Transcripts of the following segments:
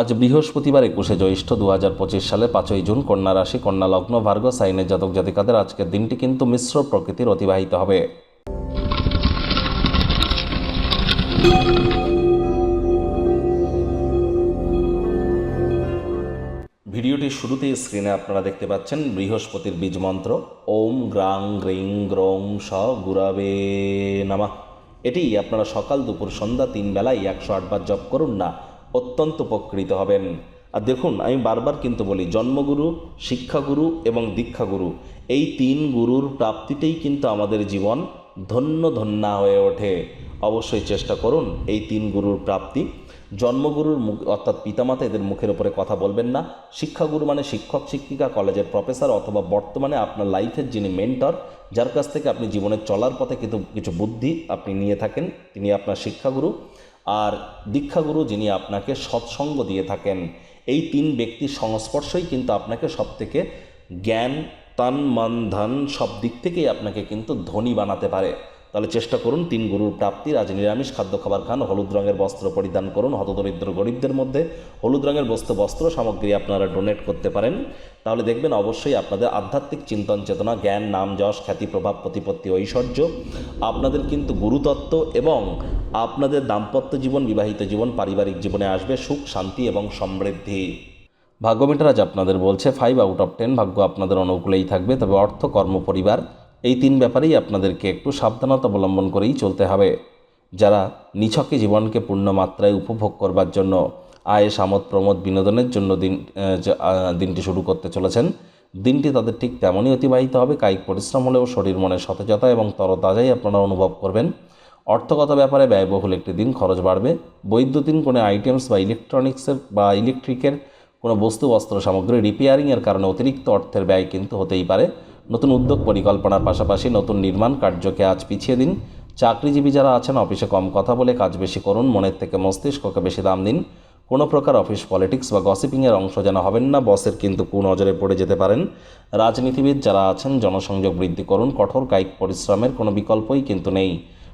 আজ বৃহস্পতিবার একুশে জ্যৈষ্ঠ দু হাজার পঁচিশ সালে পাঁচই জুন কন্যা রাশি, কন্যা লগ্ন, ভার্গ সাইনের জাতক জাতিকাদের আজকের দিনটি কিন্তু মিশ্র প্রকৃতির অতিবাহিত হবে। ভিডিওটির শুরুতেই স্ক্রিনে আপনারা দেখতে পাচ্ছেন বৃহস্পতির বীজ মন্ত্র, ওম গ্রাং গ্রিং গ্রং স গুরাবে নামা। এটি আপনারা সকাল দুপুর সন্ধ্যা তিন বেলায় একশো আটবার জপ করুন না অত্যন্ত উপকৃত হবেন। আর দেখুন, আমি বারবার কিন্তু বলি, জন্মগুরু, শিক্ষাগুরু এবং দীক্ষাগুরু, এই তিন গুরুর প্রাপ্তিতেই কিন্তু আমাদের জীবন ধন্য ধন্যা হয়ে ওঠে। অবশ্যই চেষ্টা করুন এই তিন গুরুর প্রাপ্তি। জন্মগুরুর মুখ, অর্থাৎ পিতামাতা এদের মুখের উপরে কথা বলবেন না। শিক্ষাগুরু মানে শিক্ষক, শিক্ষিকা, কলেজের প্রফেসর অথবা বর্তমানে আপনার লাইফের যিনি মেন্টর, যার কাছ থেকে আপনি জীবনের চলার পথে কিন্তু কিছু বুদ্ধি আপনি নিয়ে থাকেন, তিনি আপনার শিক্ষাগুরু। আর দীক্ষাগুরু যিনি আপনাকে সৎসঙ্গ দিয়ে থাকেন, এই তিন ব্যক্তির সংস্পর্শই কিন্তু আপনাকে সব থেকে জ্ঞান, তন, মন, ধন সব দিক থেকেই আপনাকে কিন্তু ধনী বানাতে পারে। তাহলে চেষ্টা করুন তিন গুরুর প্রাপ্তির। আজ নিরামিষ খাদ্য খাবার খান, হলুদ রঙের বস্ত্র পরিধান করুন। হতদরিদ্র গরিবদের মধ্যে হলুদ রঙের বস্তু বস্ত্র সামগ্রী আপনারা ডোনেট করতে পারেন। তাহলে দেখবেন অবশ্যই আপনাদের আধ্যাত্মিক চিন্তন চেতনা, জ্ঞান, নাম, যশ, খ্যাতি, প্রভাব, প্রতিপত্তি, ঐশ্বর্য আপনাদের কিন্তু গুরুতত্ত্ব এবং আপনাদের দাম্পত্য জীবন, বিবাহিত জীবন, পারিবারিক জীবনে আসবে সুখ, শান্তি এবং সমৃদ্ধি। ভাগ্যমিটার আজ আপনাদের বলছে ফাইভ আউট অফ টেন ভাগ্য আপনাদের অনুকূলেই থাকবে। তবে অর্থ, কর্ম, পরিবার এই তিন ব্যাপারেই আপনাদেরকে একটু সাবধানতা অবলম্বন করেই চলতে হবে। যারা নিছকে জীবনকে পূর্ণ মাত্রায় উপভোগ করবার জন্য আয়ে সামত প্রমোদ বিনোদনের জন্য দিন দিনটি শুরু করতে চলেছেন, দিনটি তাদের ঠিক তেমনই অতিবাহিত হবে। কায়িক পরিশ্রম হলেও শরীর মনের সতেজতা এবং তরতাজাই আপনারা অনুভব করবেন। অর্থগত ব্যাপারে ব্যয়বহুল একটি দিন, খরচ বাড়বে। বৈদ্যুতিন কোনো আইটেমস বা ইলেকট্রনিক্সের বা ইলেকট্রিকের কোনো বস্তু বস্ত্র সামগ্রী রিপেয়ারিংয়ের কারণে অতিরিক্ত অর্থের ব্যয় কিন্তু হতেই পারে। নতুন উদ্যোগ পরিকল্পনার পাশাপাশি নতুন নির্মাণ কার্যকে আজ পিছিয়ে দিন। চাকরিজীবী যারা আছেন, অফিসে কম কথা বলে কাজ বেশি করুন, মনের থেকে মস্তিষ্ককে বেশি দাম দিন। কোনো প্রকার অফিস পলিটিক্স বা গসিপিংয়ের অংশ যেন হবেন না, বসের কিন্তু কুনজরে পড়ে যেতে পারেন। রাজনীতিবিদ যারা আছেন, জনসংযোগ বৃদ্ধি করুন, কঠোর কায়িক পরিশ্রমের কোনো বিকল্পই কিন্তু নেই।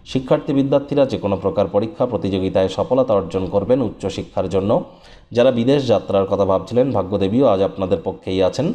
শিক্ষার্থী বিদ্যার্থীরা যে কোনো প্রকার পরীক্ষা, প্রতিযোগিতায় সফলতা অর্জন করবেন উচ্চশিক্ষার জন্য। যারা বিদেশ যাত্রার কথা ভাবছিলেন, ভাগ্যদেবীও আজ আপনাদের পক্ষেই আছেন।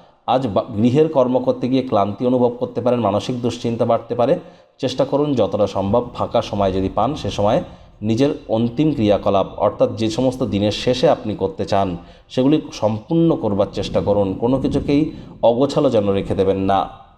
আজ গৃহের কর্ম করতে গিয়ে ক্লান্তি অনুভব করতে পারেন, মানসিক দুশ্চিন্তা বাড়তে পারে। চেষ্টা করুন যতটা সম্ভব ফাঁকা সময় যদি পান, সে সময় নিজের অন্তিম ক্রিয়াকলাপ, অর্থাৎ যে সমস্ত দিনের শেষে আপনি করতে চান, সেগুলি সম্পূর্ণ করবার চেষ্টা করুন। কোনো কিছুকেই অগোছালো যেন রেখে দেবেন না।